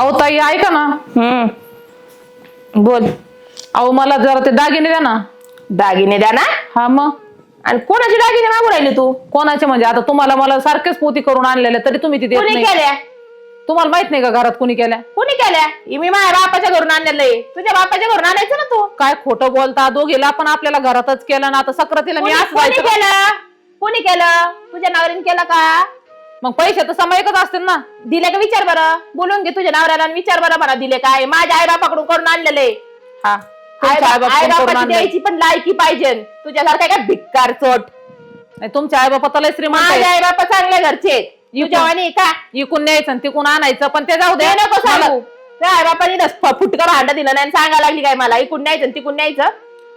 अहो ताई ऐका ना. हम्म. बोल. अहो मला जरा ते दागिने द्या ना. दागिने द्या ना? हा मग. आणि कोणाचे दागिने मागू राहिले तू? कोणाचे म्हणजे? आता तुम्हाला मला सारखेच पोती करून आणलेले तरी तुम्ही तिथे कोणी केल्या? तुम्हाला माहीत नाही का घरात कोणी केल्या? कोणी केल्या? हे मी माझ्या बापाच्या घरून आणलेलं आहे. तुझ्या बापाच्या घरून आणायचं ना तू? काय खोटं बोलता? दोघीला पण आपल्याला घरातच केलं ना. आता सक्रातीला मी कोणी असं कोणी जायचं का? केलं? कोणी केलं? तुझ्या नवऱ्याने केलं का? मग पैसे तर समायकच असतील ना. दिले का विचार बरं? बोलून घे तुझ्या नवऱ्याला आणि विचार बरं मला दिले काय? माझ्या आई बापाकडून करून आणलेले. हा तुमच्या आई पण करून बापाची आणले. द्यायची पण लायकी पाहिजे. तुझ्यासारखा काय भिक्कार चोट. नाही तुमच्या आई बापा लय श्रीमंत माझे आहे. आई बापा चांगल्या घरचे आहेत. तुझ्या वाणी आहे का? इकून न्यायचं आणि तिकून आणायचं पण ते जाऊ दे. नको मला- सांगू त्या आई बापानी फुटका भांड दिलं नाही आणि सांगायला लागली काय मला? इकून न्यायचं आणि तिकून न्यायचं?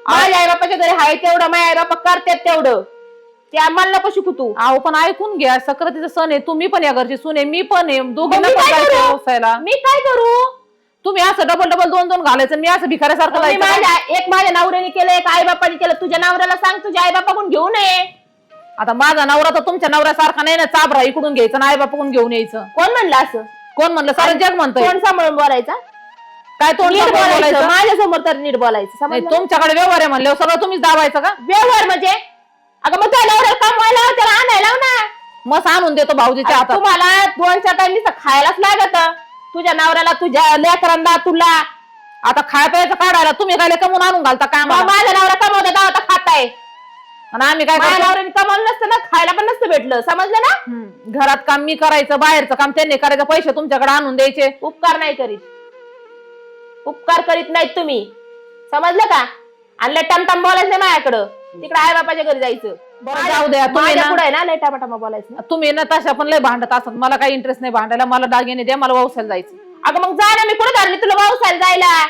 माझ्या आई बापाच्या घरी आहे तेवढं माझ्या आई बापा करतात तेवढं. ते आम्हाला नको शिकू तू. अहो पण ऐकून घ्या सक्रातीचा सण आहे. तुम्ही पण या घरची सून आहे. मी पण आहे. दोघींना मी पण काय करू? व्यवसायाला मी काय करू? तुम्ही असं डबल डबल दोन दोन घालायचं आणि मी असं भिकाऱ्यासारखं मी जायचं का? माझ्या एक माझ्या नवऱ्याने केलं एक आई बापाने केलं. तुझ्या नवऱ्याला सांग तुझ्या आई बापाकडून घेऊ नये आता माझा नवरा तर तुमच्या नवऱ्यासारखा नाही ना. चाबरा इकडून घ्यायचं आणि आई बापाकडून घेऊन यायचं. कोण म्हणलं असं? कोण म्हणलं? सारं जग म्हणतंय. कोण सांभाळून बोलायचा? काय तोंड नीट सांभाळून बोलायचं. बोलायचं? माझ्यासमोर तर नीट बोलायचं. नाही समजलं? तुमच्याकडे व्यवहार आहे म्हणल्यावर सगळं तुम्हीच दाबायचं का? व्यवहार म्हणजे? अगं मग तुझ्या नवऱ्याला कमवायला लाव, त्याला आणायला लाव ना. मग आणून देतो भाऊजीच्या आता हातात. तुम्हाला दोन चार टाइम खायलाच लागत. तुझ्या नवऱ्याला तुझ्या लेकरांना तुला. आता खाय प्यायचं काढायला तुम्ही काय कमवून आणून घालता काय मग माझा नवरा कमवता तेव्हा आता खाताय. आणि आम्ही काय माझ्या करतो? नवऱ्याने कमवलं नसतं ना खायला पण नसतं भेटलं. समजलं ना? हम्म. घरात काम मी करायचं बाहेरचं काम त्यांनी करायचं पैसे तुमच्याकडे आणून द्यायचे. उपकार नाही करीत. उपकार करीत नाहीत तुम्ही. समजलं का? आणि लय टमटम बोलायचं नाही माझ्याकडं. तिकडे आई बापाच्या घरी जायचं. बरं, जाऊ द्या. तुम्ही माझ्या ना- पुढे ना लय टमाटमा बोलायचं तुम्ही ना तशा पण लय भांडत असत. मला काही इंटरेस्ट नाही भांडायला. मला दागिने द्या मला व्यवसायाला जायचं. अगं मग जा ना मी कुठे धरली तुला पावसायला जायला.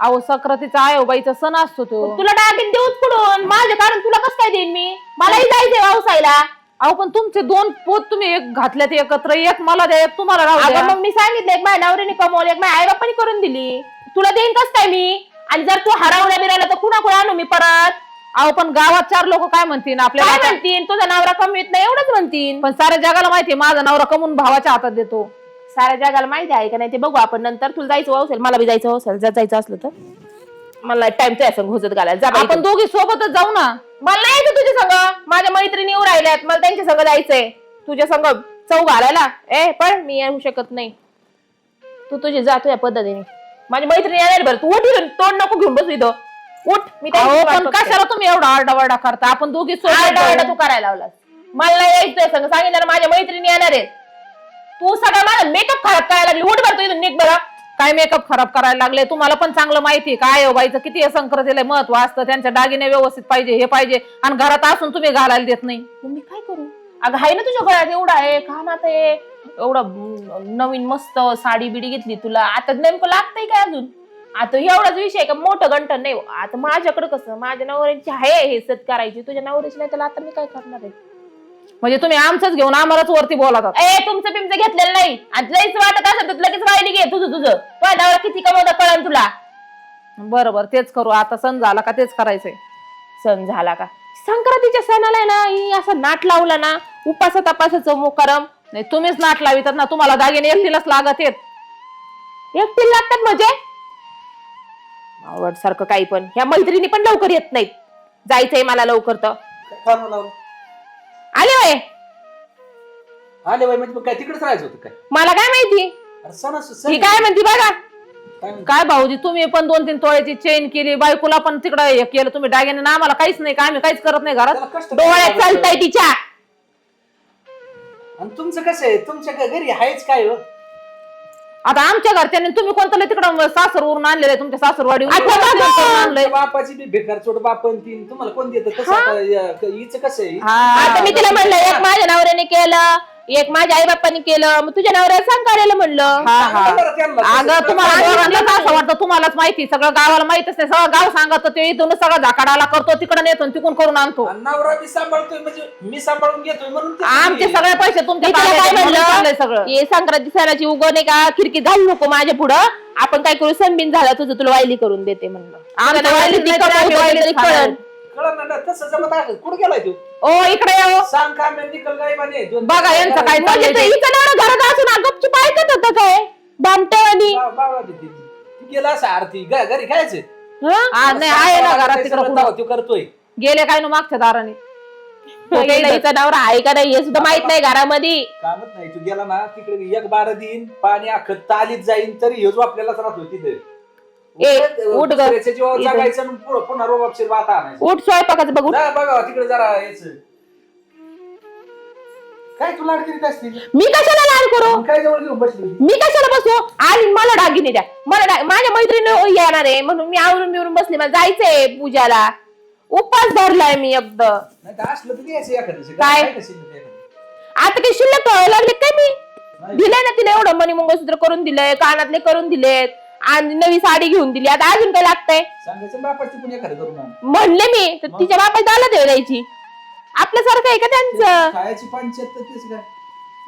अहो सक्रातीचा आहे बाईचा सण असतो तो. तुला टाकीन देऊच कुठून? माझे काढून तुला कसं काय देईन मी? मलाही जायचंय पावसायला अहो पण तुमचे दोन पोत तुम्ही एक घातल्यात एकत्र. एक मला द्या एक तुम्हाला राहू अगं द्या मग मी सांगितलं एक माझ्या नवऱ्याने कमवलं एक माझ्या आई बापाने करून दिली. तुला देईन कस काय मी? आणि जर तू हरवल्या बिरायला तर कुणा आणू मी परत? अहो पण गावात चार लोक काय म्हणतील? काय आपल्याला आता? म्हणतीन तुझा नवरा कमवीत नाही एवढंच म्हणतीन पण साऱ्या जगाला माहितीये माझा नवरा कमवून भावाच्या हातात देतो. साऱ्या जगाला माहिती आहे का नाही ते बघू आपण नंतर. तुला जायचं असेल मला बी जायचं असेल जर जायचं असलं तर. मला टाइम तुझ्या संग घुसत घालायला. जा बाई आपण दोघी सोबतच जाऊ ना. मला नाही यायचं तुझ्या संग. माझ्या मैत्रिणी येऊ राहिल्यात मला त्यांच्या संग जायचंय. तुझ्या संग चौ घालायला. ए पण मी येऊ शकत नाही. तू तुझी जा तुझ्या पद्धतीने. माझी मैत्रिणी येणार बरं तू उठ इथून, तोंड नको घेऊन बसू इथं. उठ. मी अहो पण. कशाला तुम्ही एवढा आरडावारडा करता? आपण दोघी आरडाओरडा जाऊ. तू करायला लावलास. मला नाही यायचंय संग. सांगितलं ना माझ्या मैत्रिणी येणार आहेत. तू सगळं माझा मेकअप खराब करायला लागली. उठ बरं तू इथून निघ बरं. काय मेकअप खराब करायला लागले? तुम्हाला पण चांगलं माहिती आहे. काय हो बाईचं? किती हे संक्रांतीला महत्त्व असतं. त्यांच्या दागिने व्यवस्थित पाहिजे हे पाहिजे. आणि घरात असून तुम्ही घालायला देत नाही. मग मी काय करू? अगं हाय ना तुझ्या घरात एवढा आहे? कानात आहे एवढं अं, नवीन मस्त साडी बिडी घेतली तुला? आता नेमकं लागतंय काय अजून? आता एवढाच विषय आहे का? मोठं गंठन नाही आता माझ्याकडे कसं? माझ्या नवऱ्याची आहे हे सत करायची. तुझ्या नवऱ्याची नाही तर आता मी काय करणार आहे? म्हणजे तुम्ही आमचंच घेऊन आम्हालाच वरती बोलातात. ए तुमचं पिमचं घेतलेलं नाही. आणि लईच वाटत असेल तर लगेच वाहिली घे तुझं तुझं. तुझ्या नवरा किती कमवता कळन तुला? बरोबर तेच करू. आता सण झाला का तेच करायचंय. सण झाला का? संक्रांतीच्या सणाला आहे ना ही असं नाट लावला ना उपास तपासाचं मोकरम. नाही तुम्हीच नाट लावितात ना तुम्हाला दागिने एकटीलाच लागत येत एकटी लागतात म्हणजे? आवड सारखं काही पण. ह्या मैत्रिणी पण लवकर येत नाहीत. जायचंय मला लवकर तर. आले वय. आले बाई म्हणजे मग काय तिकडेच राहायचं होतं काय? मला काय माहिती? अरे सण असतो सण. ही काय म्हणती बघा. काय? काय भाऊजी तुम्ही पण दोन तीन तोळ्याची चेन केली बायकोला पण तिकडे हे केलं तुम्ही दागिने ना आम्हाला काहीच नाही का आम्ही काहीच करत नाही घरात? त्याला कष्ट डोळ्यात करावं चालताय तिच्या. आणि तुमचं कसं आहे? तुमच्या घ- घरी आहेच काय हो? आता आमच्या घरच्यांनी तुम्ही कोणतं तिकडं सासरवरून आणलेलं आहे? तुमच्या सासरवाडी. आणलंय. बापाची बी बेकार चोट बापन तीन. तुम्हाला कोण देतं? तसं आता या- क- हिचं कसं आहे? आता मी तिला म्हणलं एक माझ्या नवऱ्याने केलं एक माझ्या आई बाप्पाने केलं मग तुझ्या नवऱ्याला सांग करायला म्हणलं. हा हा. अगं तुम्हाला. असं वाटतं तुम्हालाच माहिती. सगळं गावाला माहितच नाही. सगळं गाव सांगत ते इथून सगळं झाकाडाला करतो तिकडे नेतो आणि तिकडून करून आणतो. आणि नवरा मी सांभाळतोय म्हणजे मी सांभाळून घेतोय म्हणून ते आमचे सगळे पैसे तुमच्या मी तुला ताब्यात काय आहेत म्हणून चाललंय म्हणलं सगळं. हे संक्रांती सणाची उगवण आहे का? खिडकी घालू नको माझ्या पुढं. आपण काय करू? सणबिन झाला तुझं तुला वायली करून देते म्हणलं. आमच्या तुला वायली नाही तर आम्ही खाणार. कळलं ना तसं जमत आहे. कुठे गेलाय तू? ओ इकडे. सांग निकल काय म्हणे. दोन- बघा यांचं काय म्हणजे ते ते. घरात असून गपचूप ऐकत होतं काय. तू गेला असा आरती घ- घरी खायचं नाही आहे ना घरात तिकडं कुठं? तू करतोय. गेले काय ना मागच्या दाराने? हिचा नवरा आहे का नाही हे सुद्धा माहीत नाही घरामध्ये. कामच नाही तू गेला ना तिकडे एक बारा देईन पाणी अख्खं तालीत जाईन तरी हेच आपल्यालाच राहतो तिथे. ए, उठ ग. दुसऱ्याच्या जीवावर इथं. जगायचं आणि पुढं पुन्हा रोबाबशीर वाता आणायचं उठ स्वयंपाकाचं बघ उठ. जा बघा तिकडे जरा याच काय तू लाड करीत असते मी कशाला लाड करू मग काय जवळ घेऊन बसली होती? मी कशाला बसू आणि मला दागिने द्या मला डा- माझ्या मैत्रिणी येणार आहे म्हणून मी आवरून बिवरून बसले मला जायचंय पूजाला उपास धरलाय मी एकदम नाही तर असलं तर द्यायचं एखादं काय? काय कशी नाही एखादं? आता काही शिल्लक लागले काय मी नाही. दिलंय ना तिला एवढं मणी मंगळसूत्र करून दिलंय कानातले करून दिलेत आणि नवी साडी घेऊन दिली. आता अजून काय लागतंय? सांगायचं बापाची पण एखादं करून आण. म्हणले मी तर तिच्या बापाची दाला देऊ द्यायची. आपल्यासारखं आहे का त्यांचं? खायची पंचायत तर तेच काय.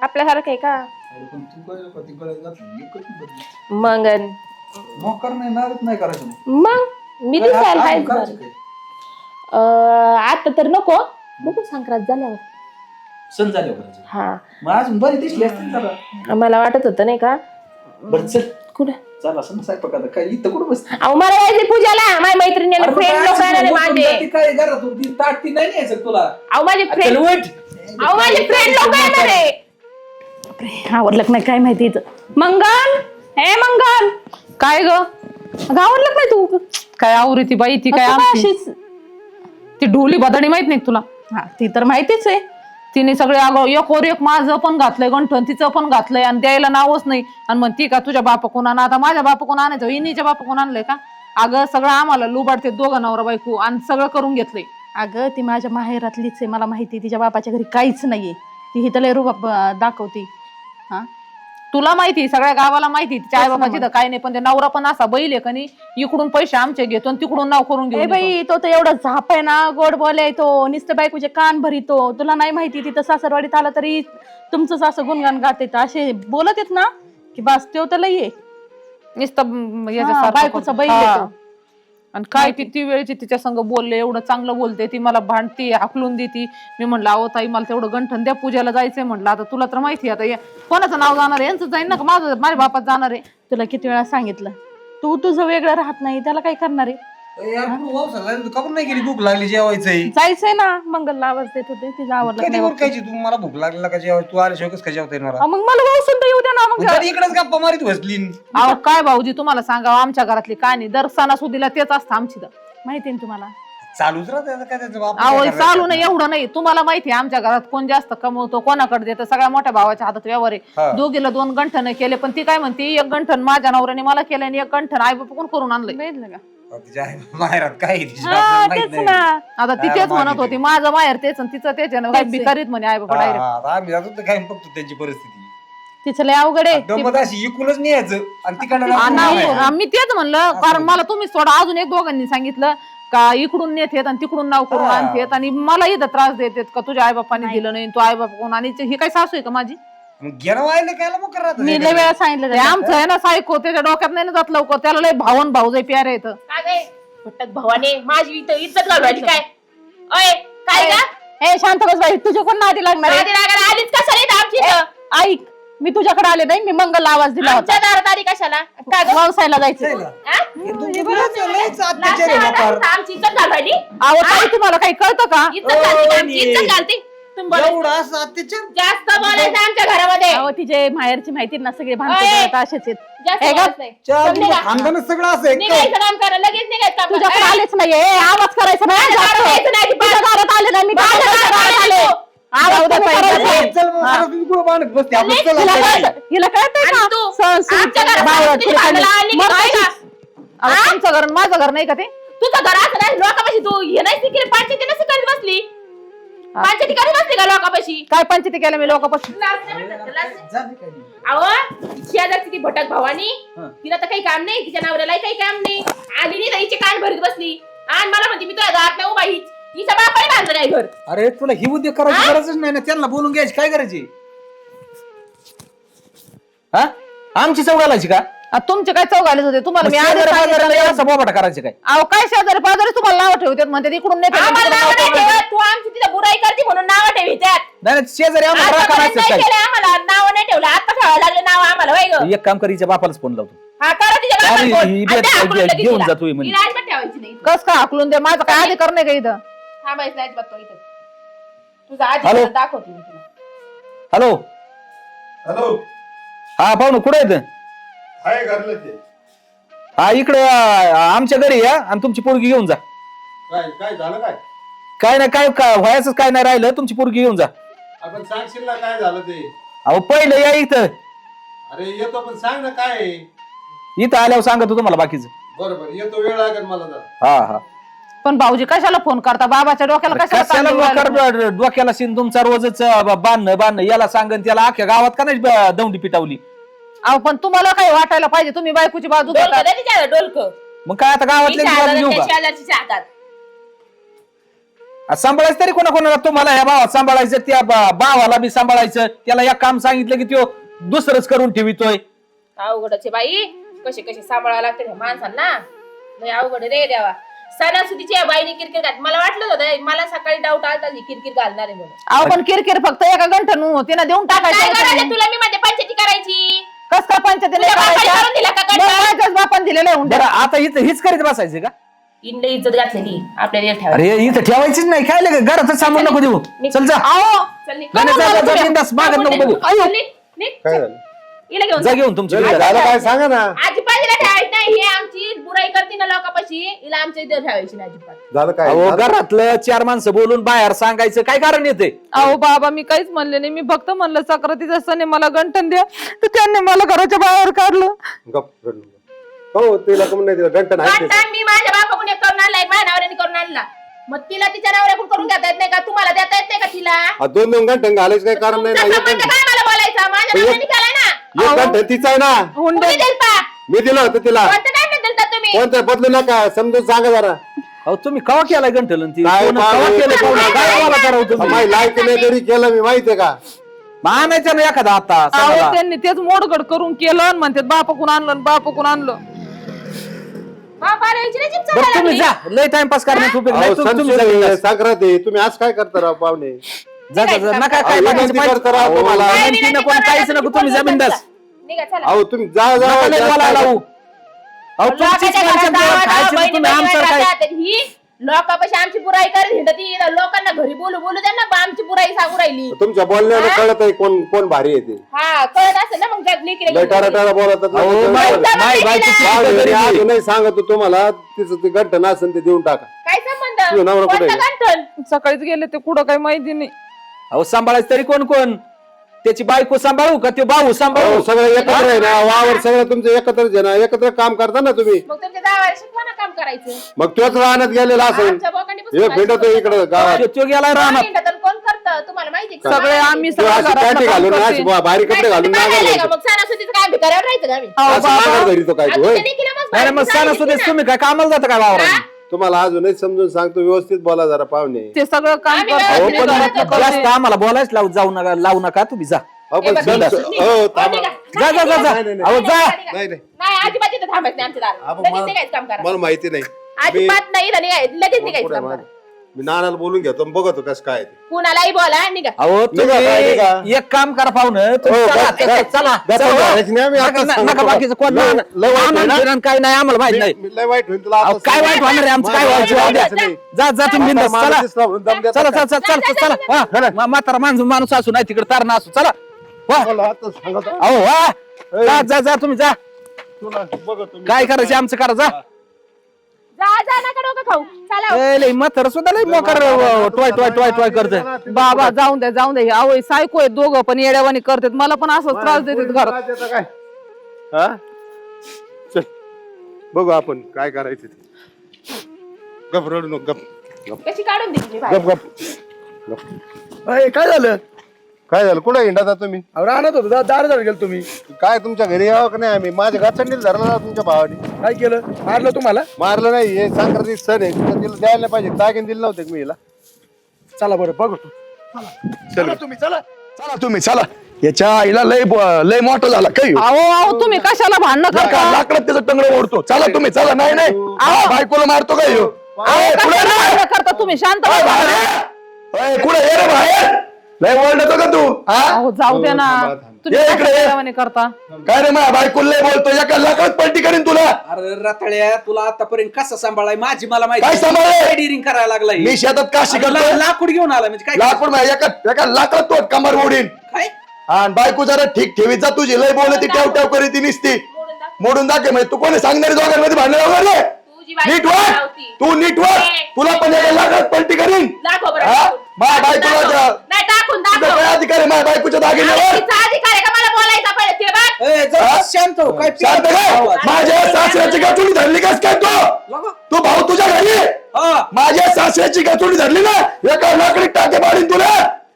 आपल्यासारखं आहे का? अरे पण तू काय लोकं ती गळ्यात घातली, एकच बदली. मग? मोकार नाही नारच नाही करायचं नाही. मग? मी दिसायला. करायचं काय? अं, आता तर नको. बघू संक्रांत झाल्यावर. सण करायचं. हा. मग अजून बरी दिसली मला वाटत होतं नाही का? बरं चल. कुठं? चल असं ना स्वयंपाक आता काय इथं कुठं बसते? अहो मला यायचे पूजाला. माझ्या मैत्रिणी अरे मग फ्रेंड काय लोक येणार माझे काय घरात होती ताट ती नाही न्यायचं तुला? अहो माझे फ्रेंड उठ. अहो माझे फ्रेंड लोक येणार आहे आवडलं नाही? काय माहिती इथं. मंगल? हे मंगल. काय ग? अगं आवडलं नाही तू? काय आवरी ती बाई ती काय आमची? अशीच? ती ढोली बदाणी माहीत नाही का तुला? हा ती तर माहितीच आहे. तिने सगळे अगं एक वर एक माझं पण घातलंय गंठन तिचं पण घातलंय आणि द्यायला नावच नाही. आणि मग ती का तुझ्या बापा कोण आणा आता माझ्या बापा कोण आणायचं? इनीच्या बापा कोण आणलंय का? अगं सगळं आम्हाला लुबाडते दोघं नवरा बायको आणि सगळं करून घेतलंय. अगं ती माझ्या माहेरातलीच आहे मला माहिती आहे. तिच्या बापाच्या घरी काहीच नाहीये. ती हिथं लय रुबाब दाखवते. तुला माहिती सगळ्या गावाला माहिती तिच्या आई बाबाची. तर काय नाही पण ते नवरा पण असा बैल आहे का नाही इकडून पैसे आमचे घेतो आणि तिकडून नाव करून ए येतो. बाई तो तर एवढा झाप आहे ना गोड बोलाय तो नुसतं बायकोचे कान भरितो तुला नाही माहिती तिथं सासरवाडीत आला तरी तुमचंच असं गुणगान गात येतं असे बोलत येत ना की बस तो तर लई आहे नुसतं म, याच्यासारखं बायकोचा करतो. बैल हा. आहे तो. आणि काय किती वेळची तिच्या संग बोलले एवढं चांगलं बोलते ती मला भांडती हाकलून देती. मी म्हणलं अहो ताई मला तेवढं गंठन द्या पूजेला जायचंय म्हटलं आता तुला तर माहिती आहे आता या- कोणाचं नाव जाणार आहे? यांचं जाईन ना का? माझं माझ्या बापात जाणार आहे. तुला किती वेळा सांगितलं. तू तुझं वेगळं राहत नाही त्याला काय करणार आहे? यार, वापसा नाही गेली? भूक लागली जेवायचंय. जायचंय ना. मंगलला आवाज देत होते. तिचं आवडलं कधी नाही वर खायची? तू मला भूक लागली का जेवाय तू आल्याशिवाय कसं काय जेवता येणार? अहो, मग मला वावसून तर येऊ द्या ना मग तरी इकडेच गप्पा मारीत बसली. अहो काय भाऊजी तुम्हाला सांगावं आमच्या घरातली कहाणी. दर सणासुदीला तेच असतं आमची तर. माहिती आहे ना तुम्हाला? चालूच राहते आता काय त्याचं बाप अहो काय चालू? नाही एवढं नाही. तुम्हाला माहिती आहे आमच्या घरात कोण जास्त कमवतो कोणाकडे देतं सगळ्या मोठ्या भावाच्या हातात व्यवहार हा. आहे दोघीला दोन गंठन केले पण ती काय म्हणते एक गंठन माझ्या नवऱ्याने मला केलं आणि एक गंठन आई बापा कोण करून आणलंय? बघितलं का? तिच्या आई माहेरात काय आहे तिच्या हा आपल्याला माहीत तेच नाही. ना आता ती काय तेच म्हणत? होती माझं माहेर तेच आणि तिचं तेच आहे ना. भिकारीत म्हणे आई बाबा हा, डायरेक्ट हा, आता आम्ही जातो तर काय बघतो त्यांची परिस्थिती तिचं लय अवघड आहे ती- गमत अशी इकूनच न्यायचं आणि तिकडनं हा, आपण नाही, आणायचं. हा, मी तेच म्हणलं कारण मला तुम्ही सोडा अजून एक दोघांनी सांगितलं का इकडून नेतेत आणि तिकडून नाव करून हा. आणतेत आणि मला इथं त्रास देतेत का तुझ्या आई बापाने दिलं नाही तू आई बापा कोण आणि ही काय सासू आहे का माझी मग गेलं व्हायला काय मग राहत? मी लय वेळा सांगितलं ते त्याला. आमचं आहे ना सायको त्याच्या डोक्यात नाही ना जात लवकर. त्याला लय भावन भाऊजाई प्यारे येतं काय काय भटक भावाने माझी इथं इज्जत घालवायची काय? अय काय का ए शांत बस बाई. तुझ्या कोण नादी लागणार आहे? आलीच कशाला इथं आमची इथं? ऐक मी तुझ्याकडे आले नाही. मी मंगलला आवाज दिला आमच्या होता दारात आली कशाला? काय गं? व्यवसायाला जायचं. हा? हे. इथं आमची इज्जत घालवायची अहो ताई तुम्हाला काही कळतं का? इज्जत घालते का? आमची ओ, इज्जत घालते. तुम्ही बोलायचं. एवढा असं अत्याचार जास्त बोलायचं आमच्या घरामध्ये अहो तिचे माहेरची माहिती ना सगळे असेच आहेत जास्त हे गं, बोलायचं नाही. च्या समजलं तुझं का? खानदानच सगळं असं आहे काय? निघायचं काम करा लगेच निघायचं काम तुझ्याकडे करा. आलेच नाही ए, आवाज करायचा नाही माझ्या जास्त. दारात यायचं नाही, तुझ्या दारात आले नाही मी माझ्या तुझ्या दारात दारात आले आले तू. आवाज जाऊ दे कमी ताई, करायचा जाऊ नाही. दे. चल मग, आता तुम्ही कुठं भांडत बसते? आपण चल हिला आता. कळतं- हिला कळतंय आणि का तू सण सूद, आमच्या घरात बावळट, तुझी भांडणं कुलकर्णी. आली की मग नाही काय? का? अहो, तुमचं घर आणि माझं घर नाही का ते तुझं घर असं नाही लोकांपाशी तू हे नाही शिकली करत बसली पंचायती करत बसली का लोकांपाशी? काय पंचायती केलं मी लोकांपासून. अहो शेजारची ती भटक भावानी. हं. तिला तर काही काम नाही तिच्या नवऱ्याला काही काम नाही. आली नाही कान भरीत बसली. आणि मला म्हणते मी तुझ्या घरात नाही उभा हीच हिच्या बापाही बांधलं नाही घर? अरे तुला ही उद्योग करायची गरजच नाही ना. त्यांना बोलून घ्यायची काय करायची हा? आमची चव घालायची का? आ, तुमचे काय चौघालेच होते? तुम्हाला मी आधी सांगितलं करायचं काय? अहो काय शेजारी पाजारी तुम्हाला नाव ठेवतात म्हणते इकडून आम्हाला नाव नाही. ठेवत. तू आमची तिथं बुराई करते म्हणून नाव ठेवी त्यात नाही नाही, शेजारी आम्हाला करायचं नाव नाही ठेवलं. आता ठेवायला लागले नाव आम्हाला वय ग? इथं एक काम करीच्या बापालाच फोन लावतो. हा करा तिच्या अरे, बापाला फोन. ही आणि बी त्या हाकलून लगेच घेऊन तिला. जातोय म्हणे. हिला अजिबात ठेवायची नाही इथं. कस काय हाकलून दे? माझं काय अधिकार नाही का इथं. थांबायचं नाही अजिबात तो इथं. तुझा आधी हॅलो? दाखवते मी तुला. हॅलो हॅलो हा पाहुणं कुठे येत हाय घरलं ते. हा इकडे आमच्या घरी या आणि तुमची पोरगी घेऊन जा. काय काय झालं काय? काय नाही काय काय व्हायचं काय नाही राहिलं तुमची पोरगी घेऊन जा. आपण सांगशील ना काय झालं ते? अहो पहिलं या इथं. अरे येतो पण सांग ना काय आहे? इथं आल्यावर सांगतो तुम्हाला बाकीचं. बरं बरं. येतो वेळ लागेल मला जरा. हा हा. पण भाऊजी कशाला फोन करता? बाबाच्या डोक्याला कशाला डोक्याला शिन तुमचा रोजच अं, बांधणं बांधणं. याला सांगन त्याला अख्ख्या गावात का नाही ब- दौंडी पिटावली? अहो पण तुम्हाला काय वाटायला पाहिजे. तुम्ही बायकोची बाजू डोलकं घेता दे तिच्या डोलकं. मग काय आता हातात. सांभाळायचं तरी कोणा कोणाला तुम्हाला ह्या भावात सांभाळायचं त्या बा- भावाला बी सांभाळायचं. त्याला एक काम सांगितलं की तो दुसरंच करून ठेवितोय. अवघडच आहे बाई. कसे कसे सांभाळायला लागते ह्या माणसांना? लय अवघड रे देवा. सणासुदीची बाईने किरकिर घात मला वाटलं होतं मला सकाळी डाऊट आलता ही किरकिर घालणार आहे म्हणून. अहो पण किरकिर फक्त एका गंठन तिनं देऊन काय करायचं? टाकायचं तुला मी मध्ये पंचायती करायची. कस काय पंचायतीने तुझ्या बापाने करून दिला का गंठन? माझ्याच बापान दिलेलं आहे हुंडा. बरं आता इथं हीच करीत बसायचं का? इंड इज्जत घातलेली आपल्याला अरे इथं ठेवायचीच नाही. काय लगे सामान नको देऊ. चल जा. अहो चल निघ. नाही, नाही, जा, जा, जा, बिनधास्त, मागत नको बघू. चल निघ, निघ. काय झालं? हिला घेऊन जा जा. घेऊन तुमची झालं घरी. झालं काय सांगा ना? आजी पाहिजे ठेवायची नाही. हे आमची बुराई करते ना लोकांपाशी. हिला आमच्या इथे ठेवायची नाही अजिबात. झालं काय? अहो झालं? घरातलं चार माणसं बोलून बाहेर सांगायचं काय कारण येते? अहो बाबा मी काहीच म्हणले नाही. मी फक्त म्हणलं सक्रातीचा सण आहे मला गंठन द्या. तर त्यांनी मला घराच्या बाहेर काढलं. गप रडू नको. हो तिला कमी नाही मी माझ्या एक करून आणला एक माझ्या नवऱ्याने करून आणला. मग तिला तिच्या नवऱ्याकडून करून घेता येत नाही का? तुम्हाला देता येत नाही का तिला? हा, दोन दोन घंटन घालायचं काही कारण नाही तुमचा ना एक संबंध घंटन काय मला बोलायचा? माझ्या पण एक- नवऱ्याने केलाय ना? एक घंटन तिचा आहे ना? हुंडे मी दिलं होतं तिला. कोणतं काय म्हणता दिलता तुम्ही? कोणतं? बदलू नका. समजून सांगा जरा. अहो तुम्ही कवा केलाय गंठलन ती काय कोण- पाहू? कवा केलंय पाहुणं? काय आम्हाला करावं तुम्ही? माही लायकी नाही तरी केलं मी माहितीये का? मग आणायचं ना एखादा आता अहो. त्यांनी तेच मोडगड करून केलं आणि म्हणतात बापाकून आणलं आणि बापाकून आणलं. तुम्ही लागली. जा लय टाइमपास करण्यात उपयोग नाही तुम्ही जा आहे तुम्ही आज काय करता राव पाहुणे जा जा जा नका काय अहो, विनंती पाहिजे. करता राव तुम्हाला. काय विनंती विनंती नको आणि करायला काहीच नको तुम्ही तुम्ही बोलता जमीन दास चला. निघा चला अहो तुम्ही जा जा नका लय जा- बोलायला जा- लावू. अहो तुमचीच लोकांच्या घरात माणसं जावा, खायची जावा, ना बहिणी तुम्ही आमचं बहिणी काय. ही लोकांपाशी आमची बुराई करत हिंडती लोकांना घरी बोलू बोलू त्यांना बा आमची बुराई सांगू राहिली. तुमच्या बोलण्याने कळत आहे कोण कोण भारी येते हा कळत असेल ना मग जग लेकीला लय घेऊन अहो. माय- माय बायकोची नाही सांगतो तुम्हाला तिचं ते घंटन असेल ते देऊन टाका. काय तुझा संबंध नवरा कुठे कोणता आहे? गंठन सकाळीच गेले ते कुठं काही माहिती नाही. अहो सांभाळायचं तरी कोण कोण त्याची बायको सांभाळू का? ते भाऊ सांभाळू? अहो, सगळं एकत्र आहे ना वावर सगळं तुमचं एकत्रच आहे ना एकत्र काम करता ना तुम्ही. मग तुमच्या गावाला शिकवा ना काम करायचं. मग तोच राहण्यात गेलेला असेल. आमच्या हे काय भेटतो? इकडे गावात. तो- गेला राहणार कोण हिंडतं, कोण करतं? तुम्हाला माहिती आहे का? सगळे आम्ही तो सगळं अशी घरातलं पॅटी काम घालून करते. अशी बा- बारीक कपडे घालून का? मग? सणासुदीचं काय भिकाऱ्यावर राहायचं का आम्ही? अहो असं बाबा. नांगर धरीतो काय तू आणि होय? त्याने केलं मग नाही मग सांगितली तुम्ही काय कामाला जाता काय वावरात? तुम्हाला अजूनही समजून सांगतो व्यवस्थित बोला जरा पाहुणे ते सगळं काम आम्ही. अहो पण मग. जास्त आम्हाला बोलायच लावू जाऊ नका लावू नका तुम्ही जा हे पण हो. थांबा. जा जा जा जा नाही, नाही, अहो जा नाही नाही नाही अजिबात इथं थांबायचं नाही आमच्या दारात. अहो, लगेच मला- निघायचं काम करा मला माहिती नाही अजिबात नाही इथं निघायचं लगेच निघायचं पुढे काम मी नानाला बोलून घेतो आणि बघतो कसं काय ते. कुणालाही बोला निघा अहो निघा, काय निघा? तुम्ही एक काम करा पाहुणं तुम्ही हो, चला, बस, चला, बस. चला बस, चला. बस, नाही, आम्ही नका-. बाकीचं कोण लय- नाही. लय वाईट आहे ना? आनंद बिनंद काय नाही आम्हाला माहीत नाही मी- मी लय वाईट होईल तुला अहो, आता काय वाईट होणार आहे आमचं काय मला वाईट नाही. जा जा तुम्ही बिनधास्त, मला चला दिसला म्हणून दम देता चला का? चला चला चला चला मा- म्हातारा माणूस माणूस असू नाही तिकडे तारणा असू चला वा मला आता सांगतो. अहो वा जा जा जा तुम्ही जा तुला बघतो मी. काय करायचे आमचं करा जा जा जा नका डोकं खाऊ. चला. ए, लय म्हातारा सुद्धा लय मोकार टॉय टॉय टॉय टॉय करते. बाबा जाऊन द्या जाऊन द्या अहो सायको आहे दोघं पण येड्यावानी करतात. मला पण असंच त्रास देतात घरात. देता काय? हा? चल बघू आपण काय करायचं ते. गप रडू नको गप. गप कशी काढून दिली गप गप. काय झालं? काय झालं? कुठे हिंडता तुम्ही? अहो, राहणार होतो. दा- दार गेलो तुम्ही. काय तुमच्या घरी यावं का नाही आम्ही? माझ्या घरच्यांनीच धरला ना तुमच्या भावाने. काय केलं? मारलं तुम्हाला? मारलं नाही. हे संक्रांती सण आहे. तिला तिला द्यायला पाहिजे. दागिने दिले नव्हते का मी हिला? चला बरं बघतो चला. तुम्ही चला. चला तुम्ही चला. याच्या आईला लय ब- लय मोठा झाला. काही अहो अहो तुम्ही कशाला भांडणं करता? लाकडात त्याचं टंगड ओढतो. चला तुम्ही चला. नाही नाही. हा, बायकोला मारतो काय ह्यो? अहो, ए, पुढे कशाला रे! भांडणं करता तुम्ही? शांत ए, बसा. बाहेर. ये! ए, कुठे ये रे बाहेर. लय ओरडतो का तू? हा? अहो जाऊ दे ना. तुम्ही ये इकडे. प्रेमाने करता? काय रे माझ्या बायकोला लय बोलतो एका लाखात पलटी करीन तुला. अरे रताळ्या तुला आतापर्यंत कसं सांभाळाय? माझी मला काय माहिती सांभाळाय? डिरिंग करायला लागलाय? मी शेतात का शिकतो ला- लाकूड घेऊन आला म्हणजे काय लाकूड माझ्या एका एका लाखात तो कमर ओढीन काय? आणि बायको जरा ठीक ठेवीत जा तुझी. लय बोलती ठेव ठेव करी ती निसती. मोडून दाखव. म्हणजे तू कोणी सांगणारी दोघांमध्ये भांडण वगैरे तुझी बायको नीट वाट लावती. तू नीट वाट तुला पण एका लाखात पलटी करीन. हा? दाखव, बायकोला नाही टाकून तुझा दाखव. काय अधिकार आहे माझ्या बायकोच्या दागिन्यावर तिचा अधिकार आहे का मला बोलायचा पहिले? ते बघ. ए, जरा हा? शांत हो काय शांत काय माझ्या सासऱ्याची गचुडी धरली कस काय तू? लगा. तू भाऊ तुझ्या घरी? हा. माझ्या सासऱ्याची गचुडी धरली ना? एका लाकडी टाके मारीन तुला?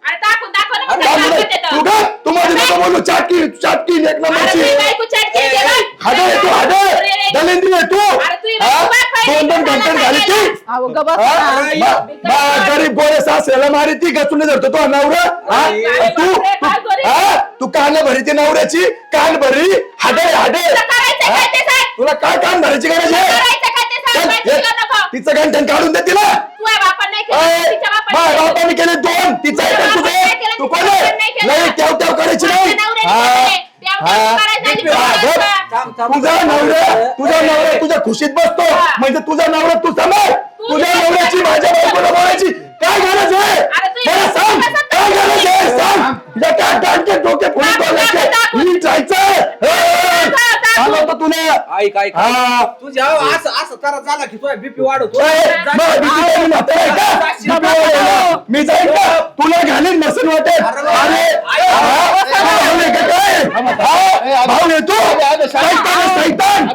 अरे टाकून दाखव ना अरे मी बाबू रे, दाखवते तर. तू का तू मध्ये नको बोलू चाटकी चाटकी एक अरे नंबरची तुझी बायको चटकी आहे ते बघ. हाडे आहे तू हाडे अरे, दलिंद्री आहे तू अरे तुझी हा? बायको बाप पाहिजे, दोन दोन तुला घंटे झाली ती पाहिजे. अहो ग बस हा? ना. बा- बा- गरीब गोरे सासऱ्याला मारी ती गचुडी धरतो तो नवरा हा? अरे, तू बापरे, तू- काय गरीब. हा? तू कान भरी ती नवऱ्याची कान भरी हाडे हाडे तुला करायचं काय ते सांग. तुला काय कान भरायची गरज आहे ते. चल, ये. नको? तिचं गंठन काढून दे तिला तुझ्या बापाने नाही केलं, तिच्या. बापाने दोन तिचं तुझ्या ऐकन तुझं बापाने केलं, तू तिच्या कोण आहे? बापाने नाही केलं. नाही तेव तेव करायची नाही माझ्या नवऱ्याने हा. केलंय. तेव तेव हा. करायचं आणि हा, करायचं. बघ. थांब, थांब. तुझा नवरा तुझा नवरा तुझ्या खुशीत बसतो म्हणजे तुझा नवरा तू सांभाळ तुझ्या नवऱ्याची माझ्या बायकोला बोलायची काय गरज आहे अरे तू मला सांग कसं काय गरज आहे सांग टाकते डोके दाखव, दाखव, नीट जायचं होतो तुला. ऐक ऐक हा. तुझ्या असं असं करा झाला की तुझा बीपी वाढवतो. मग भीती वाटली वाटली. मी जाईन का? तुला घालीन नसेल वाटेल अरे हा? भाऊ आहे का काय? हा? भाऊ येतो सैतान आहे, सैतान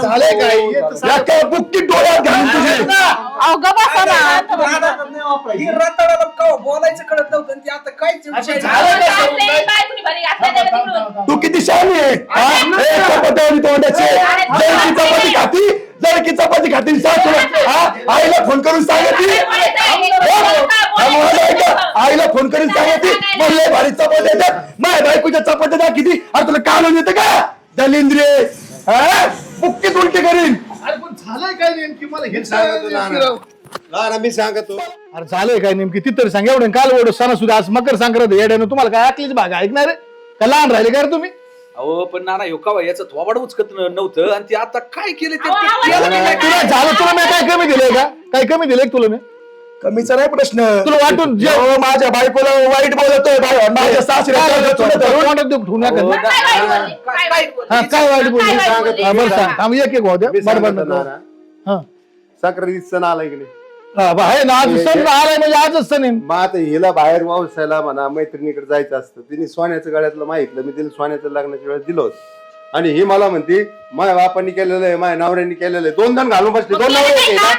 झालंय काय? तर सांग. एका बुक्की डोळ्यात घालून तुझे. अहो ग बस ना. ही कवा बोलायचं कळत नव्हतं आणि ती आता काय. तू किती शहाणी आहे हा? ए, चपात्यावाली तोंडाचे. चपाती खाती जळकी चपाती खाती सांग तुला. हा? आईला फोन करून सांगती. आईला फोन करून सांगती म्हणले भारी चपात्या येतात. माय बायकोच्या चपात्या द्या किती अरे तुला काढून येतं का? दलिंद्रे. हा? बुक्कीत उलटी करीन. अरे पण झालंय काय नेमकी? मला हे सांगतो ना मी सांगतो. अरे झालंय काय नेमकी? तिथं तरी सांग एवढं काल एवढं सणासुद्धा आज मकर संक्रांत येड्यानं तुम्हाला काय ऐकलीच भाग ऐकणार आहे? का लहान राहिले काय रे तुम्ही? अहो पण नाना ह्यो कवा याचं थोबाड उचकत न- नव्हतं आणि ते आता काय केलं ते- ते नाही. तुला झालं तुला मी काय कमी दिलंय का? काय कमी दिलंय का तुला मी? कमीचा नाही प्रश्न. तुला वाटून जे- माझ्या बायकोला वाईट बोलतोय बाय- माझ्या. हो, काय वाईट बोलली? काय वाईट बोलली? हा काय वाईट बोलली? काय वाईट बोलली? हा, बरं सांग. आम्ही एक एक द्या. मी सांगतो ना. हा. सण आलाय की नाही? हा, बा- आहे ना आज सण आलाय म्हणजे आजच सण आहे. मग आता हिला बाहेर वावसायला म्हणा मैत्रिणीकडे जायचं असतं. तिने सोन्याचं गळ्यातलं माहितलं मी तिला सोन्याचं लग्नाच्या वेळेस दिलं होतं. आणि ही मला म्हणते माझ्या बापांनी केलेलं आहे माझ्या नवऱ्यांनी केलेलं आहे. दोन दोन घालून बसले. दोन नवरे? ना?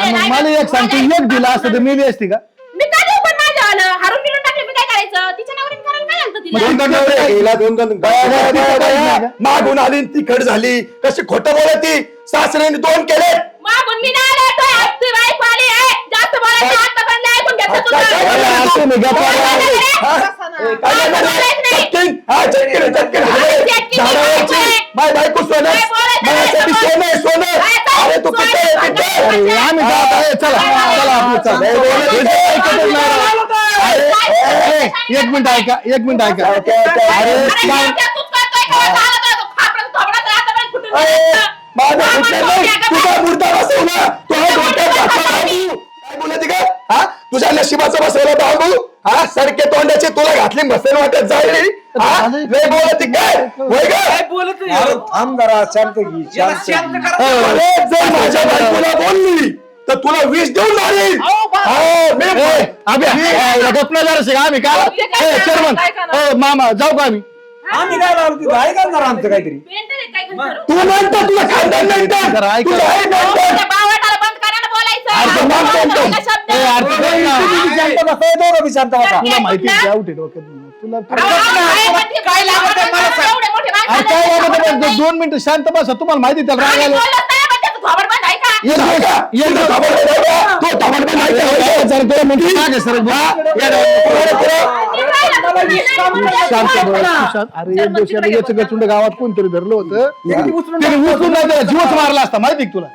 आणि मग नाही मला? एक सांगतो एक दिला असतं तर मेली असती का? मी काय देऊ पण माझ्या आलं हारून बिरून टाकले मी काय करायचं? तिच्या नवऱ्याने करायला काय झालं तिला? दोन दोन नवरे आहे, हिला दोन दोन बाया, बाया, बाया, बाया. मागून आली आणि तिखट झाली. कशी खोटं बोलत? ती सासऱ्याने दोन केले. मागून मी नाही आले तो आज ती बायको आली आहे. जास्त बोलायचं आता पण नाही ऐकून घेतलं काय- काय-. काय- असं नाही. हा? काय काय. चटकीन. हा, चटकीन चटकीन. झाडावरची. आहे. माय बायको सोनं काय बोलायचं नाही, माझ्यासाठी समोर. सोनं आहे, सोनं काय? अरे तू किती आहे, सोनं, किती आहे? सोनं. अरे, आम्ही जात आहे चला चला आपलं चला नाही, बोलत हे. ऐकतच नाही. अरे, एक मिनिट ऐका एक मिनिट ऐका काय- काय- काय- अरे, अरे, काय- अरे? माझा कुठला नाही. का तुझा काय? मुर्दा बसव ना तो हा डोक्यात घातला बाबू. काय बोलत का हा तुझ्या नशिबाचा बसवला बाबू हा सडके तोंडाचे तुला घातली बसेल वाटत जाईल हा लय बोलत काय होय का काय बोलत नाही ह्यो? थांब जरा शांत घे याला शांत शांत घे. करा. अरे जर माझ्या बायकोला बोलली तर तुला विष देऊन मारेल हा, मी जरा शिका आम्ही काय ते काय ए, करणार? चेअरमन काय करणार? ए, मामा जाऊ का आम्ही आम्ही काय लावलो तिथं ऐका जरा आमचं काहीतरी पेंटर आहे, काय करणार? तू म्हणतो तुला खानदान नाही जरा ऐका. तुला आहे. तुला माहिती आहे डोक्यात. तुला काय लागत आहे मला सांग. अरे लागत आहे? दोन मिनिटं शांत बसा. तुम्हाला माहिती आहे त्याला. राग आला अरे एक दिवशी आता याचं गचुंड गावात कोणतरी धरलं होतं? त्यांनी उचलून नाही त्याला जीवच मारला असता माहिती का तुला.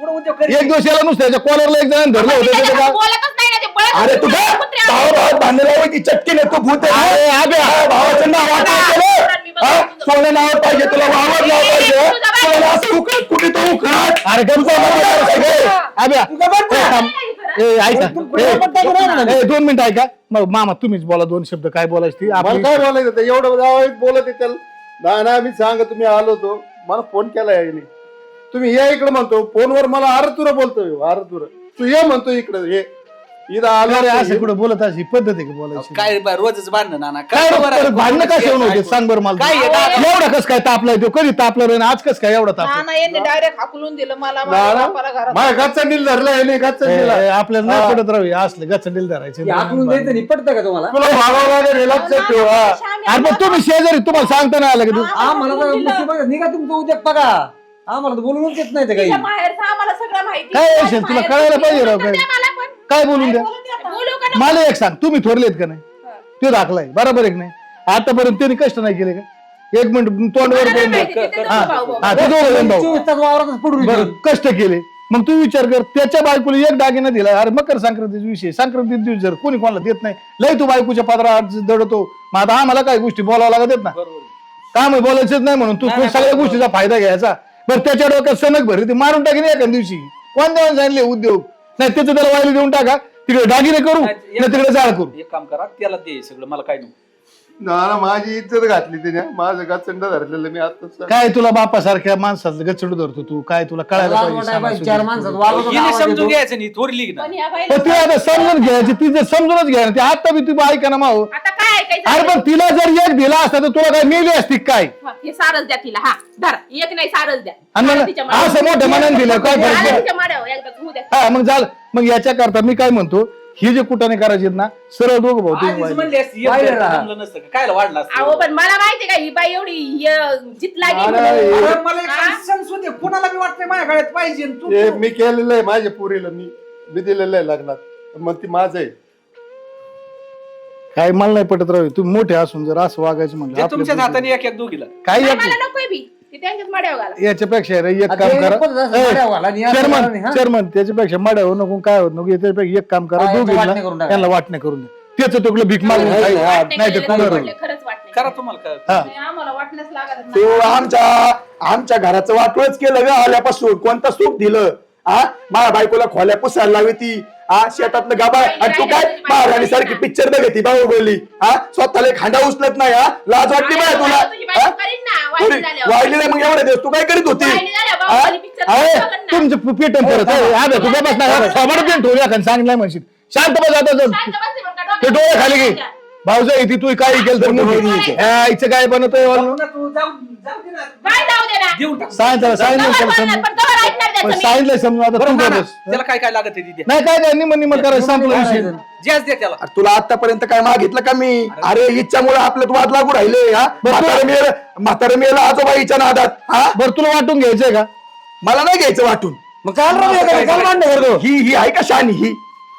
एक दिवस याला नुसतं याच्या कॉलरला एक जण धरलं होतं त्याच्या गाव- बोलतच नाही ना ते पळत अरे तुझ्या भावा भावात भांडण लावाय ती चटकी नाही तू भूत आहे अरे, आबे. हा, भावाचं नाव आता केलं हा? सोनं नाव पाहिजे तुला वावर नाव पाहिजे. तुला असं उकळत कुठे तो उकळत? अरे ए. ए, ऐका दोन मिनिटं ऐका. मग मामा तुम्हीच बोला दोन शब्द. काय बोलायची ती? मला आपली काय बोलायचं होतं? एवढं जावं बोलत आहे त्याला. ना ना मी सांग तुम्ही आलो होतो. मला फोन केला याने तुम्ही या इकडे म्हणतो. फोनवर मला अरे तुरा बोलतोय अरे तुरा तू ये म्हणतो इकडे हे इथं आलो अरे असं असं कुठं बोलत अशी पद्धत आहे का बोलायची? काय बा, रोजच भांडण नाना. काय रे, परत भांडणं कशा होते? सांग बरं मला. काय. एवढा कस काय तापलाय तो? कधी तापला रे आज कस काय एवढा नाना यांनी डायरेक्ट हाकलून दिलं मला ना, माझ्या ना. बापाला घरात. माझ्या गच्चा नील धरला याने गच्चा आपल्याला नाही पडत राहू असलं गचंडील धरायचं. हे हाकलून द्यायचं नाही का तुम्हाला? तुला भागावं लागेल लक्षात ठेव. हा. अरे मग तुम्ही शेजारी तुम्हाला सांगता नाही आलं का तू आम्हाला तर मुठी बघा, निघा तुमचं उद्योग बघा. आम्हाला तर बोलूनच येत नाही ते काही. बाहेरचं आम्हाला सगळं माहिती. काय तुला कळायला पाहिजे राव काय? मला पण. काय बोलून द्या? बोलू का मला एक सांग तुम्ही थोरलेत का नाही? तो दाखलाय बरोबर एक नाही? आतापर्यंत त्यांनी कष्ट नाही केले का? एक मिनिट तोंडवर नाही बोलणं. माहिती, ते दोघं हा भाऊ भाऊ. हा, ते दोघं जण भाऊ चोवीस तास वावरातच पडून बरं कष्ट केले. मग तू विचार कर त्याच्या बायकोला एक दागिना दिला. अरे मकर संक्रांतीचा विषय संक्रांती दिवशी जर कोणी कोणाला देत नाही लय तू बायकोच्या पदरा दडतो. मग आता आम्हाला काय गोष्टी बोलावं लागत ना? काम बोलायचंच नाही म्हणून तू तू सगळ्या गोष्टीचा फायदा घ्यायचा. बरं त्याच्या डोक्यात सनक भरली ते मारून टाकेन एका दिवशी. कोण देवाने सांगितले उद्योग? नाही त्याचं त्याला वायली देऊन टाका. तिकडे दागिने करू नाही तिकडे जाळ करू. एक काम करा त्याला दे सगळं मला काय नको ना ना, माझी इज्जत घातली त्याने माझं गचंड धरलेलं मी आता काय तुला बापासारख्या माणसाचं गचड धरतो तू? काय तुला कळायला पाहिजे. चार माणसात हिने समजून येतो. घ्यायचं नाही थोरली ना. पण या बाईला- पण ती आता समजून घ्यायची ती जर समजूनच घ्या ते आता बी तू ऐका ना माहो आता काय ऐकायचं? अरे पण तिला जर एक दिला असता तर तुला काय मेली असती काय? हा, सारच द्या तिला हा धरा एक नाही सारच द्या. आणि मग सारं तिच्या माड्यावर. असं मोठ्या मनाने दिलं काय फरक सारं पडतो? तिच्या माड्यावर एकदाच होऊ द्या. हा मग झालं मग याच्या करता मी काय म्हणतो ही जे कुठाने करायचे ना सरळ दोघं भाऊ तुम्ही आधीच वाहिले. म्हणली असती, एक बाहेर जर राहा. जमलं नसतं का? कायला वाढलं? अहो पण मला माहितीये का ही बाई एवढी य- जित लागेल मला म्हणून. हे- अरे कुणाला बी वाटतंय माझ्या गळ्यात पाहिजे आणि तू हे मी केलेलं आहे माझ्या पुरीला मी मी दिलेलं आहे लग्नात मग ती माझं आहे काय मला नाही पटत राहू तुम्ही मोठे असून जर असं वागायचं म्हणलं तुमच्याच पुढचं- हाताने एक एक दोघीला काय नाही, एक- मला नकोय बी ती त्यांच्याच माड्यावर घाला याच्यापेक्षा रे एक काम करा चेअरमन हा? चेअरमन त्याच्यापेक्षा मड्या होऊ नको काय होत नको याच्यापेक्षा एक काम करा हा, याचं दोघींना वाटणी करून टाका. त्यांना वाटणे करून द्या त्याचं तुकडं भीक मागून नाही, खाईल. नाही, वाटणे नाही ते केलेलं करू. पडले, खरंच वाटणे करा तुम्हाला काय हा. नाही, आम्हाला वाटण्यास लागत तू आमच्या आमच्या घराचं वाटोळच केलं ग आल्यापासून कोणतं सुख दिलं हा? माझ्या बायकोला खोल्या पुसायला लावी ती. हा? शेतातलं गाबा आणि तू काय महाराणी सारखी पिक्चर बघती बाबू बोलली हा? स्वतःला एक हांडा उचलत नाही हा? लाज वाटली माय तुला? हा? थोडी. वाढली नाही मग एवढे दिवस. तू काय करीत होती? हा? picture अरे ना. तुमचं पेटन परत अरे तू बस नाही थोबड पेन ठेवूया का सांगितलं म्हणशील. शांत बस आता ते डोळे खाली घे. भाऊजा इथे तू काही केलं तर हा, इथं काय बनवतोय वालं? तू जाऊ जाऊ दे ना. काय जाऊ दे ना? देऊन टाक. सांगितलं सांगितलं समजून. पण ऐकणार पण समजून आता बरं तू काय त्याला काय काय लागत आहे ती नाही काय काय करायचं संपला विषय. जॅज दे त्याला. अरे तुला आतापर्यंत काय मागितलं का मी? अरे. इच्छामुळे आपल्यात वाद लागू राहिले हा? म्हातारं मेल म्हातारं मेल आजोबा हिच्या नादात हा? बरं तुला वाटून घ्यायचंय का? मला नाही घ्यायचं वाटून. मग काल राहू दे, काल भांडण करतो? ही ही आहे का शानी ही?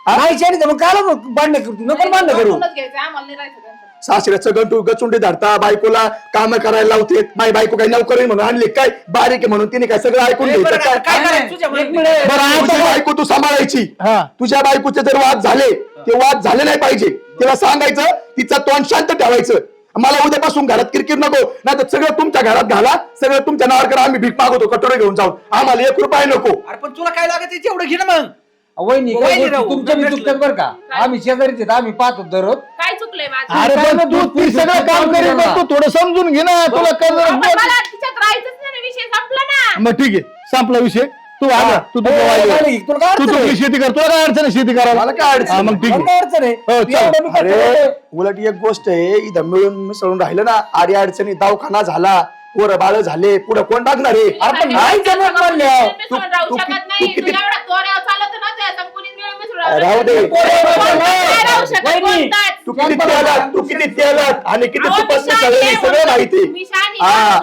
नाही शाणी तर मग काल भांडण करतो नको भांडण करू. वाटूनच घ्यायचं आम्हाला नाही राहायचं त्यांचं. सासऱ्याचं गंटू गचुंडी धरता बायकोला काम करायला लावते माझी बायको काही नोकरी म्हणून आणली काय बारीक आहे म्हणून तिने काय सगळं ऐकून ए, बरं, घ्यायचं काय? काय करायचं? तुझ्या एक मनात? मिनिट. बरं आता तुझी काय? बायको तू सांभाळायची. हा. तुझ्या बायकोचे जर वाद झाले ते वाद झाले नाही पाहिजे. तिला सांगायचं तिचं तोंड शांत ठेवायचं. मला उद्यापासून घरात किरकिर नको. नाही तर सगळं तुमच्या घरात घाला सगळं तुमच्या नावावर करा आम्ही भीक मागवतो कटोरे घेऊन जाऊन आम्हाला एक रुपया नको. अरे पण तुला काय लागत आहे तेवढं घे ना मग. वहिनी काय वहिनी गोष्टी राहू, तुमच्या भेटलं. चुकतात बरं का? आम्ही शेजारीच आहेत, आम्ही पाहतो दररोज. काय चुकलंय माझं? अरे पण तू ती सगळं काम करीत तू थोडं समजून घे ना तुला आपण कर मला तिच्यात राहायचंच नाही ना, विषय संपला ना. मग ठीक आहे संपला विषय. तू आला तू तू हो. तुला काय तू अडचण तुझी आहे? शेती कर तुला काय अडचण आहे शेती करायला? मला काय अडचण हा, मग ठीक मला काय अडचण आहे? हो, तू चल. एवढं मी अरे करतो. उलट एक गोष्ट आहे इथं मिळून मिसळून राहिलं ना आडी अडचणी दवाखाना झाला पोरं बाळ झाले पुढे कोण टाकणार आहे? आपण नाही जमत. मिसळून राहू तू- तू किती- दे. तू किती तेलात तू किती तेलात आणि किती तुपात सगळं माहिती. हा.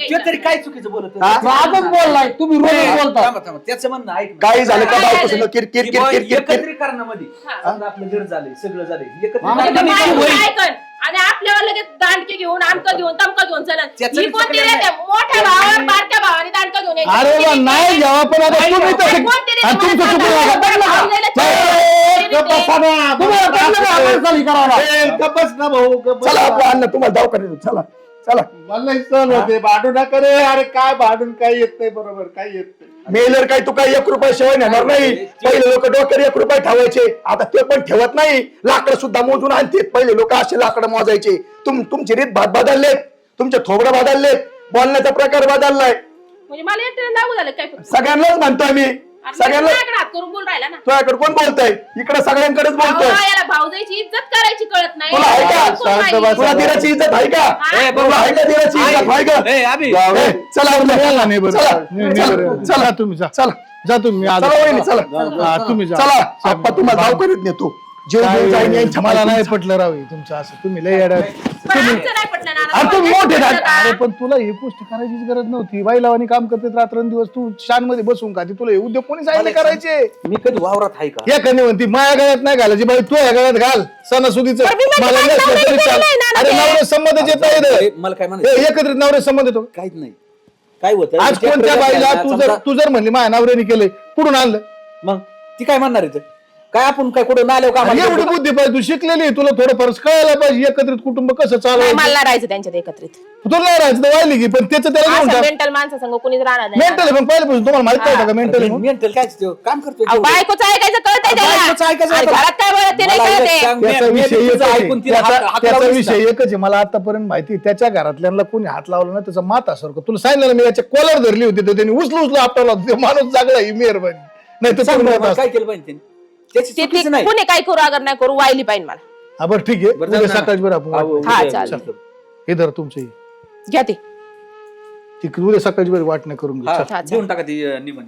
ते तरी काय चुकीचं बोलत हा? आजच बोललाय तुम्ही रोज बोलता थांबा, थांबा. त्याचं म्हणणं ऐक ना. काही झालं का बुवा एकत्रीकरणामध्ये हा. समजा आपलं घर झालंय सगळं झालंय आम्हाला आता एकत्रीकरणामध्ये माझं होईल. ऐकन. आणि आपल्यावर लगेच दांडके घेऊन आमकं घेऊन तमकं घेऊन त्याचं ही मोठ्या भावावर बारक्या भावाने दांडकं घेऊन यायचं. अरे वा नाही जेव्हा पण आता तुम्ही. तसे कोणती आणि तुमचं मला. का? का? ना भाऊ चला. आपलं अन्न तुम्हाला दवाखान्यात नेऊ. चला चला. मला सहन होते भांडू नका रे. अरे काय भांडून काय येत नाही बरोबर काय येत नाही. मेलर काय तू काय एक रुपया शिवाय नेणार नाही? पहिले लोक डोक्यावर एक रुपये ठेवायचे. आता ते पण ठेवत नाही. लाकडं सुद्धा मोजून आणते पहिले लोक असे लाकडं मोजायचे. तुम तुमचे रीत भात बदललेत. तुमचे थोबडं बदललेत. बोलण्याचा प्रकार बदललाय. म्हणजे मला एकट्याला लागू झालं काय फक्त? सगळ्यांनाच म्हणतोय मी सगळ्यांना माझ्याकडे हात करून बोल राहिला ना. तुझ्याकडे कोण बोलतय? इकडे सगळ्यांकडेच बोलतोय. याला भाऊजाईची इज्जत करायची कळत नाही. तुला आहे का? कोण पाहिजे? शांत बस. तुला दिराची इज्जत आहे का? हा? तुला आहे का दिराची इज्जत? आहे का? ए, अभि. ए, चला नाही बरं. चला. नाही, नाही चला, बरं. चला. जा तुम्ही जा. चला. जा तुम्ही आज. चला वहिनी चला. हा, तुम्ही जा. चला. आप्पा तुम्हाला दवाखान्यात नेतो. जेव जेव जाईन काय, यांच्या मला नाही. पटलं राव हे तुमचं असं. तुम्ही लय येड्या पण आमचं नाही पटलं ना. अरे मोठे पटलं झाले. का? अरे पण तुला ही गोष्ट करायचीच गरज नव्हती. बाईलावानी काम करते रात्रंदिवस तू शानमध्ये बसून का तुला हे उद्योग कोणी सांगितले करायचे? मी कधी वावरात आहे का? या कधी म्हणती माया गळ्यात नाही घालायची बाई तू या गळ्यात घाल. सणासुदीच पण मी म्हणते मला माझ्या नसलं तरी नवऱ्याने चाल. केलंय ना अरे ते. नवरे संबंध येत ए, मला काय नाही म्हणायचं एकत्रित नवरे संबंध येतो काहीच नाही. काय होतं? आज कोणत्या बाईला तू जर तू जर म्हणली माझ्या नवऱ्याने केलंय कुठून आणलं. मग ती काय म्हणणार इथं? काय आपण काय कुठं अरे कामाला एवढी? बुद्धी पाहिजे तू शिकलेली आहे, तुला थोडं फार कळायला पाहिजे एकत्रित कुटुंब कसं नाही, चालवायचं मला नाही राहायचं त्यांच्यात एकत्रित तुला नाही राहायचं तर वाहिली की पण त्याचं त्याला घेऊन असं टाक मेंटल माणसा संग कुणीच राहणार नाही मेंटल पण पहिल्यापासून तुम्हाला माहीत पाहिजे का मेंटल मेंटल काय असतं? काम करतो अहो, बायकोचं ऐकायचं कळतंय बायकोचं त्याला ऐकायचं आणि आता. घरात काय बोलत ते नाही मला कळते एक सांग, त्याचा मी- विषय एकच आहे. ऐकून तिला हात- त्याचा हात विषय. एकच आहे मला आतापर्यंत माहिती आहे. त्याच्या घरातल्यांना कोणी हात लावला ना त्याचा मात असर तुला सांगितलं ना मी याच्या कॉलर धरली होती तर त्यांनी उचलू उचलू आपल्याला ते माणूस जागला ही मेहरबानी नाही तर सांग बरं, काय केलं पाहिजे त्यांनी? त्याची ते- चुकीचं ते नाही कुणी काय करू अगर नाही करू वाहिली पाहिजे मला हा बरं ठीक आहे बरं, उद्या जाऊ ना. सकाळची बरं आपण हा, वाट- हा, उद्या- चालेल. चल. हे धर तुमचं. घ्या ते ती उद्या सकाळची बरी वाट नाही करून घे हा, चल. चालेल. देऊन टाका ती अं, निमणी